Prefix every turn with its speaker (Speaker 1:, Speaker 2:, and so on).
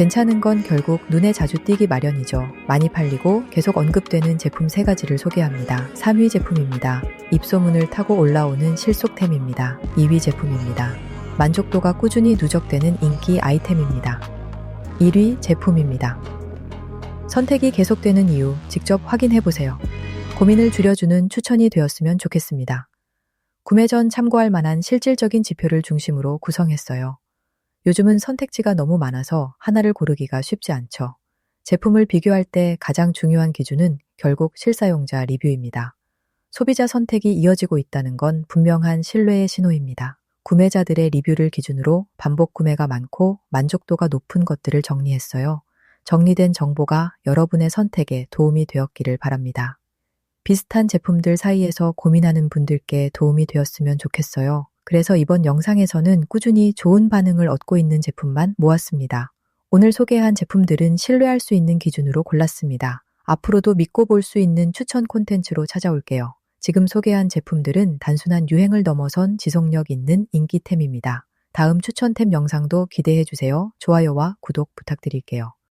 Speaker 1: 괜찮은 건 결국 눈에 자주 띄기 마련이죠. 많이 팔리고 계속 언급되는 제품 세 가지를 소개합니다. 3위 제품입니다. 입소문을 타고 올라오는 실속템입니다. 2위 제품입니다. 만족도가 꾸준히 누적되는 인기 아이템입니다. 1위 제품입니다. 선택이 계속되는 이유 직접 확인해 보세요. 고민을 줄여주는 추천이 되었으면 좋겠습니다. 구매 전 참고할 만한 실질적인 지표를 중심으로 구성했어요. 요즘은 선택지가 너무 많아서 하나를 고르기가 쉽지 않죠. 제품을 비교할 때 가장 중요한 기준은 결국 실사용자 리뷰입니다. 소비자 선택이 이어지고 있다는 건 분명한 신뢰의 신호입니다. 구매자들의 리뷰를 기준으로 반복 구매가 많고 만족도가 높은 것들을 정리했어요. 정리된 정보가 여러분의 선택에 도움이 되었기를 바랍니다. 비슷한 제품들 사이에서 고민하는 분들께 도움이 되었으면 좋겠어요. 그래서 이번 영상에서는 꾸준히 좋은 반응을 얻고 있는 제품만 모았습니다. 오늘 소개한 제품들은 신뢰할 수 있는 기준으로 골랐습니다. 앞으로도 믿고 볼 수 있는 추천 콘텐츠로 찾아올게요. 지금 소개한 제품들은 단순한 유행을 넘어선 지속력 있는 인기템입니다. 다음 추천템 영상도 기대해 주세요. 좋아요와 구독 부탁드릴게요.